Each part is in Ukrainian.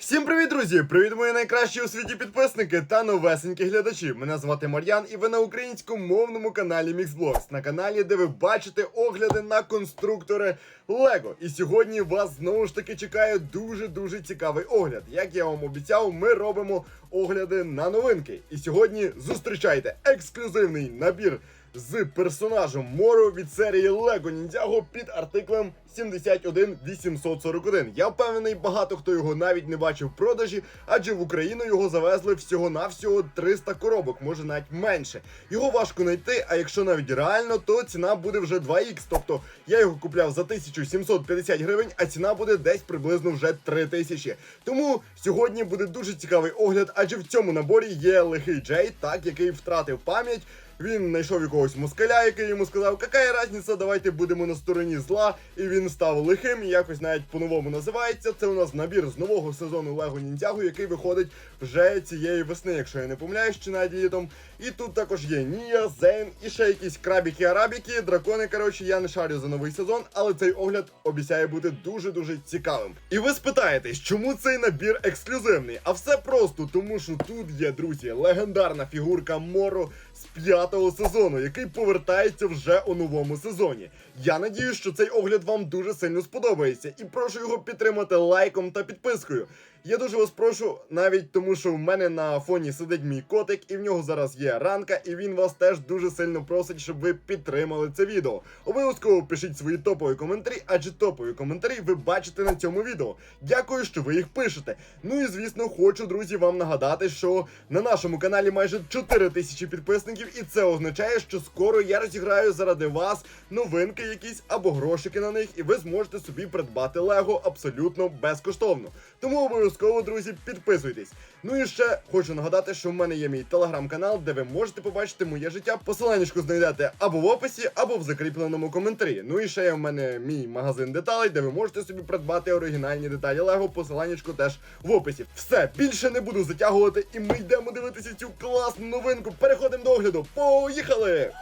Всім привіт, друзі! Привіт, мої найкращі у світі підписники та новесенькі глядачі. Мене звати Мар'ян, і ви на українськомовному каналі MixBlogs, на каналі, де ви бачите огляди на конструктори Лего. І сьогодні вас знову ж таки чекає дуже дуже цікавий огляд. Як я вам обіцяв, ми робимо огляди на новинки. І сьогодні зустрічайте ексклюзивний набір з персонажем Моро від серії Lego Ninjago під артиклем 71841. Я впевнений, багато хто його навіть не бачив в продажі, адже в Україну його завезли всього-навсього 300 коробок, може навіть менше. Його важко знайти, а якщо навіть реально, то ціна буде вже 2х. Тобто я його купляв за 1750 гривень, а ціна буде десь приблизно вже 3000. Тому сьогодні буде дуже цікавий огляд, адже в цьому наборі є лихий Джей, так який втратив пам'ять. Він знайшов якогось москаля, який йому сказав, яка різниця, давайте будемо на стороні зла. І він став лихим, якось навіть по-новому називається. Це у нас набір з нового сезону Лего Ніндзяго, який виходить вже цієї весни, якщо я не помиляюсь, чи навіть літом. І тут також є Нія, Зейн і ще якісь крабіки арабіки, дракони. Коротше, я не шарю за новий сезон, але цей огляд обіцяє бути дуже-дуже цікавим. І ви спитаєтесь, чому цей набір ексклюзивний? А все просто, тому що тут є, друзі, легендарна фігурка Моро з п'ятого сезону, який повертається вже у новому сезоні. Я надію, що цей огляд вам дуже сильно сподобається, і прошу його підтримати лайком та підпискою. Я дуже вас прошу, навіть тому, що в мене на фоні сидить мій котик, і в нього зараз є ранка, і він вас теж дуже сильно просить, щоб ви підтримали це відео. Обов'язково пишіть свої топові коментарі, адже топові коментарі ви бачите на цьому відео. Дякую, що ви їх пишете. Ну і звісно, хочу, друзі, вам нагадати, що на нашому каналі майже 4 тисячі підписників, і це означає, що скоро я розіграю заради вас новинки якісь або грошики на них, і ви зможете собі придбати Лего абсолютно безкоштовно. Тому обов'язково, друзі, підписуйтесь. Ну і ще хочу нагадати, що в мене є мій телеграм-канал, де ви можете побачити моє життя. Посиланнячку знайдете або в описі, або в закріпленому коментарі. Ну і ще є в мене мій магазин деталей, де ви можете собі придбати оригінальні деталі Лего. Посиланнячку теж в описі. Все, більше не буду затягувати, і ми йдемо дивитися цю класну новинку. Переходимо до огляду. Поїхали!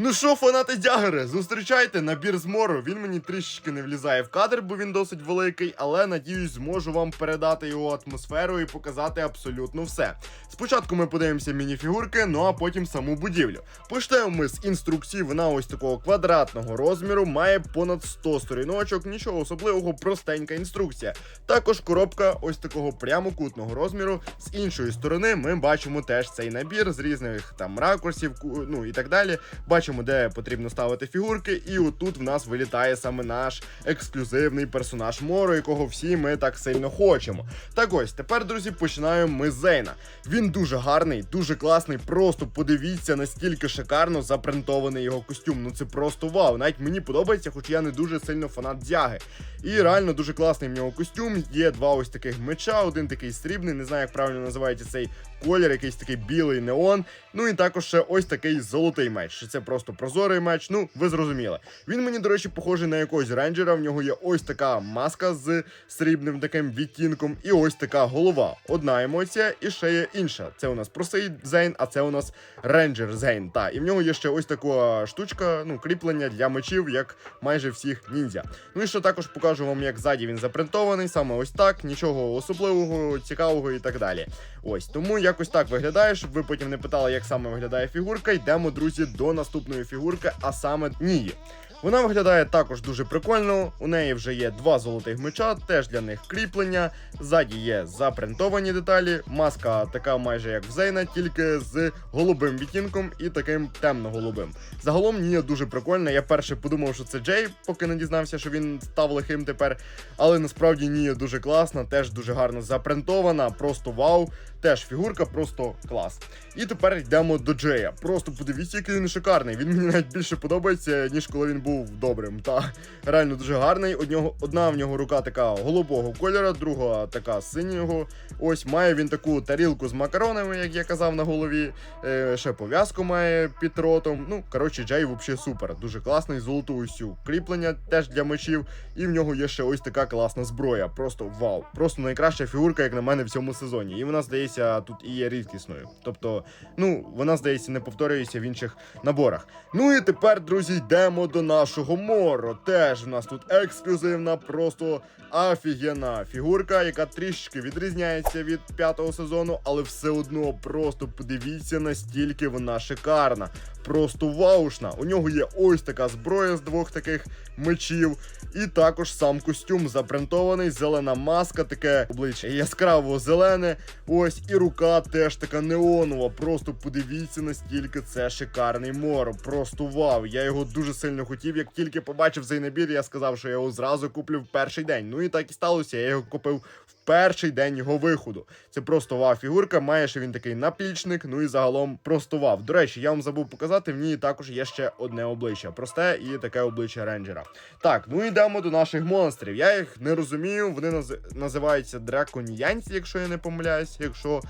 Ну що, фанати дягери, зустрічайте набір з мору. Він мені трішечки не влізає в кадр, бо він досить великий, але надіюсь, зможу вам передати його атмосферу і показати абсолютно все. Спочатку ми подивимося мініфігурки, ну а потім саму будівлю. Почнемо ми з інструкції. Вона ось такого квадратного розміру, має понад 100 сторіночок, нічого особливого, простенька інструкція. Також коробка ось такого прямокутного розміру. З іншої сторони ми бачимо теж цей набір з різних там ракурсів, ну і так далі. Бачимо, де потрібно ставити фігурки, і отут в нас вилітає саме наш ексклюзивний персонаж Моро, якого всі ми так сильно хочемо. Так ось тепер, друзі, починаємо ми з Зейна. Він дуже гарний, дуже класний. Просто подивіться, наскільки шикарно запринтований його костюм. Ну це просто вау. Навіть мені подобається, хоч я не дуже сильно фанат дзяги. І реально дуже класний в нього костюм. Є два ось таких меча, один такий срібний, не знаю, як правильно називається цей колір, якийсь такий білий неон. Ну і також ще ось такий золотий меч. Це просто просто прозорий меч. Ну, ви зрозуміли. Він мені, до речі, похожий на якогось рейнджера. В нього є ось така маска з срібним таким відтінком, і ось така голова. Одна емоція, і ще є інша. Це у нас простий Зейн, а це у нас рейнджер Зейн. Та, і в нього є ще ось така штучка, ну, кріплення для мечів, як майже всіх ніндзя. Ну і ще також покажу вам, як ззаді він запринтований, саме ось так, нічого особливого, цікавого і так далі. Ось тому якось так виглядає, щоб ви потім не питали, як саме виглядає фігурка. Йдемо, друзі, до наступної фігурки, а саме Нії. Вона виглядає також дуже прикольно. У неї вже є два золотих меча, теж для них кріплення. Ззаді є запринтовані деталі. Маска така майже як в Зейна, тільки з голубим відтінком і таким темно-голубим. Загалом Нія дуже прикольна. Я перше подумав, що це Джей, поки не дізнався, що він став лихим тепер. Але насправді Нія дуже класна, теж дуже гарно запринтована, просто вау. Теж фігурка, просто клас. І тепер йдемо до Джея. Просто подивіться, який він шикарний. Він мені навіть більше подобається, ніж коли він був добрим. Та реально дуже гарний. Одного, одна в нього рука така голубого кольора, друга така синього. Ось має він таку тарілку з макаронами, як я казав на голові. Е, ще пов'язку має під ротом. Ну, коротше, Джей взагалі супер. Дуже класний, золоту усю кріплення теж для мечів. І в нього є ще ось така класна зброя. Просто вау. Просто найкраща фігурка, як на мене, в цьому сезоні. І вона, здається, тут і є рідкісною. Тобто, ну, вона, здається, не повторюється в інших наборах. Ну і тепер, друзі, йдемо до нашого моро. Теж в нас тут ексклюзивна, просто офігенна фігурка, яка трішки відрізняється від п'ятого сезону, але все одно просто подивіться, настільки вона шикарна. Просто ваушна. У нього є ось така зброя з двох таких мечів, і також сам костюм запринтований, зелена маска, таке обличчя яскраво зелене. Ось і рука теж така неонова. Просто подивіться, настільки це шикарний моро. Просто вау. Я його дуже сильно хотів. Як тільки побачив цей набір, я сказав, що я його зразу куплю в перший день. Ну і так і сталося. Я його купив в перший день його виходу. Це просто вау фігурка. Має ще він такий наплічник. Ну і загалом просто вау. До речі, я вам забув показати. В ній також є ще одне обличчя. Просте і таке обличчя рейнджера. Так, ну йдемо до наших монстрів. Я їх не розумію. Вони наз... називаються драконіянці, якщо я не помиляюсь. Якщо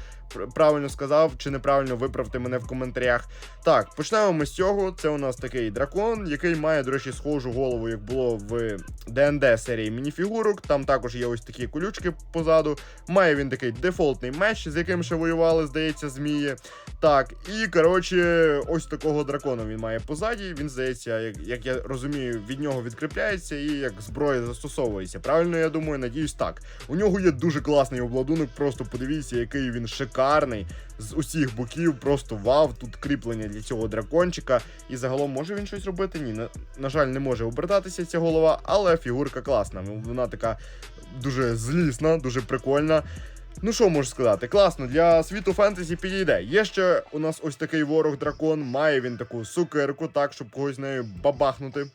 правильно сказав чи неправильно виправте мене в коментарях. Так, почнемо ми з цього. Це у нас такий дракон, який має, до речі, схожу голову, як було в ДНД серії мініфігурок. Там також є ось такі колючки позаду. Має він такий дефолтний меч, з яким ще воювали, здається, змії. Так, і коротше, ось такого дракона він має позаді. Він здається, як, як я розумію, від нього відкріпляється і як зброя застосовується. Правильно, я думаю, надіюсь, так. У нього є дуже класний обладунок, просто подивіться, який він шикарний. З усіх боків, просто вау, тут кріплення для цього дракончика. І загалом може він щось робити? Ні, на, на жаль, не може обертатися ця голова, але фігурка класна. Ну, Вона така дуже злісна, дуже прикольна. Ну що можу сказати, класно, для світу фентезі підійде. Є ще у нас ось такий ворог дракон, має він таку сукерку, так, щоб когось нею бабахнути.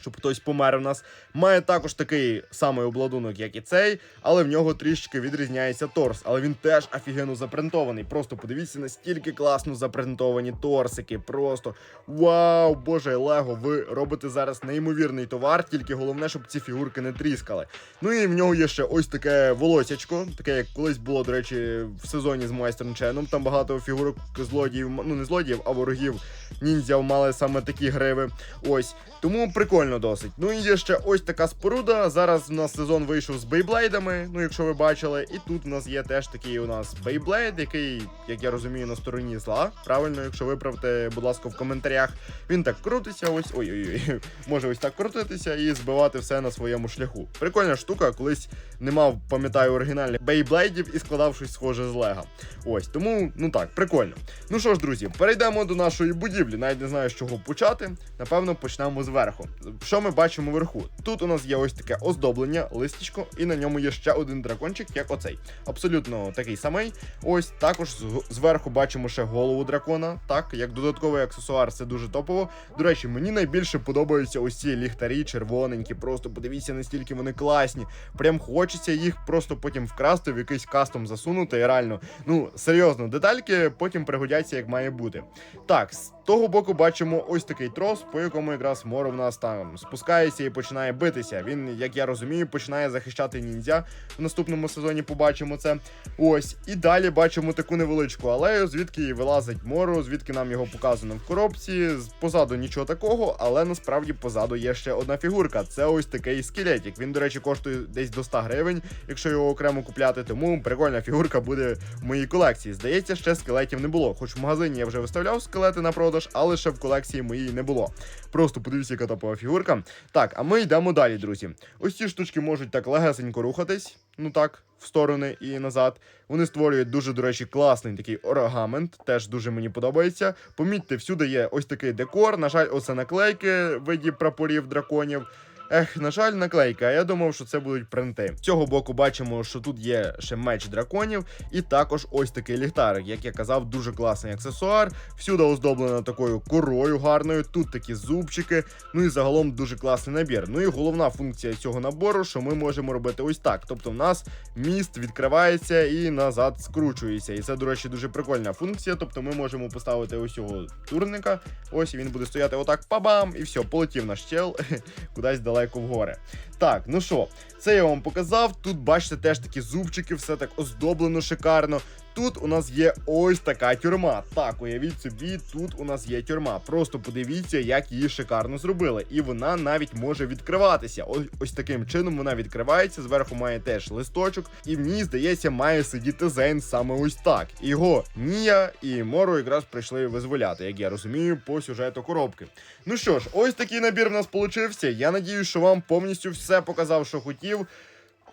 Щоб хтось помер у нас. Має також такий самий обладунок, як і цей, але в нього трішки відрізняється торс. Але він теж офігенно запринтований. Просто подивіться, настільки класно запринтовані торсики. Просто вау, боже, Лего, ви робите зараз неймовірний товар, тільки головне, щоб ці фігурки не тріскали. Ну і в нього є ще ось таке волосячко, таке як колись було, до речі, в сезоні з майстром Ченом. Там багато фігурок злодіїв, ну не злодіїв, а ворогів ніндзя мали саме такі гриви. Ось. Тому прикольно досить. Ну і є ще ось така споруда. Зараз у нас сезон вийшов з бейблейдами, ну якщо ви бачили. І тут у нас є теж такий у нас бейблейд, який, як я розумію, на стороні зла. Правильно, якщо виправте, будь ласка, в коментарях. Він так крутиться, ось ой-ой-ой. Може ось так крутитися і збивати все на своєму шляху. Прикольна штука, колись не мав, пам'ятаю, оригінальних бейблейдів і складав щось схоже з лего. Ось, тому, ну так, прикольно. Ну що ж, друзі, перейдемо до нашої будівлі. Навіть не знаю, з чого почати. Напевно, почнемо зверху. Що ми бачимо вверху? Тут у нас є ось таке оздоблення, листічко, і на ньому є ще один дракончик, як оцей. Абсолютно такий самий. Ось також зверху бачимо ще голову дракона. Так, як додатковий аксесуар, це дуже топово. До речі, мені найбільше подобаються ось ці ліхтарі, червоненькі. Просто подивіться, настільки вони класні. Прям хочеться їх просто потім вкрасти в якийсь кастом засунути. І реально, ну серйозно, детальки потім пригодяться, як має бути. Так, з того боку бачимо ось такий трос, по якому якраз море в нас там. Там спускається і починає битися. Він, як я розумію, починає захищати ніндзя. В наступному сезоні побачимо це. Ось, і далі бачимо таку невеличку алею, звідки вилазить Моро, звідки нам його показано в коробці. Позаду нічого такого, але насправді позаду є ще одна фігурка. Це ось такий скелетик. Він, до речі, коштує десь до 100 гривень, якщо його окремо купляти. Тому прикольна фігурка буде в моїй колекції. Здається, ще скелетів не було. Хоч в магазині я вже виставляв скелети на продаж, але ще в колекції моїй не було. Просто подивіться, яка топова фігурка. Так, а ми йдемо далі, друзі. Ось ці штучки можуть так легесенько рухатись. Ну так, в сторони і назад. Вони створюють дуже, до речі, класний такий оргамент, теж дуже мені подобається. Помітьте, всюди є ось такий декор. На жаль, оце наклейки в виді прапорів драконів. Ех, на жаль, наклейка. Я думав, що це будуть принти. З цього боку бачимо, що тут є ще меч драконів, і також ось такий ліхтарик. Як я казав, дуже класний аксесуар. Всюди оздоблено такою корою гарною. Тут такі зубчики. Ну і загалом дуже класний набір. Ну і головна функція цього набору, що ми можемо робити ось так. Тобто, в нас міст відкривається і назад скручується. І це, до речі, дуже прикольна функція. Тобто, ми можемо поставити ось цього турника. Ось він буде стояти отак, пабам, і все, полетів наш чел кудись далеко вгори. Так, ну що, це я вам показав. Тут бачите теж такі зубчики, все так оздоблено шикарно. Тут у нас є ось така тюрма. Так, уявіть собі, тут у нас є тюрма. Просто подивіться, як її шикарно зробили. І вона навіть може відкриватися. Ось, ось таким чином вона відкривається. Зверху має теж листочок, і в ній, здається, має сидіти Зейн саме ось так. Його Нія і Моро якраз прийшли визволяти, як я розумію, по сюжету коробки. Ну що ж, ось такий набір в нас получився. Я надіюсь, що вам повністю все показав, що хотів.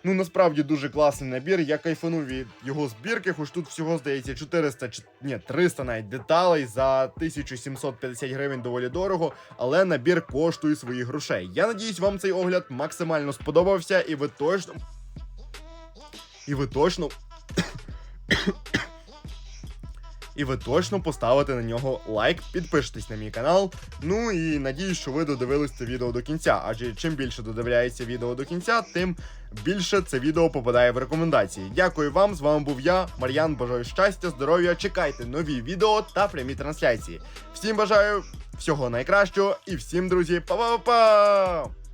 Ну, насправді дуже класний набір. Я кайфанув від його збірки, хоч тут всього здається 400, ні, 300 навіть деталей за 1750 гривень доволі дорого, але набір коштує своїх грошей. Я надіюсь, вам цей огляд максимально сподобався, і ви точно. І ви точно. І ви точно поставите на нього лайк, підпишитесь на мій канал. Ну і надіюсь, що ви додивились це відео до кінця. Адже чим більше додивляється відео до кінця, тим більше це відео попадає в рекомендації. Дякую вам. З вами був я, Мар'ян. Бажаю щастя, здоров'я. Чекайте нові відео та прямі трансляції. Всім бажаю всього найкращого і всім, друзі, па-па-па!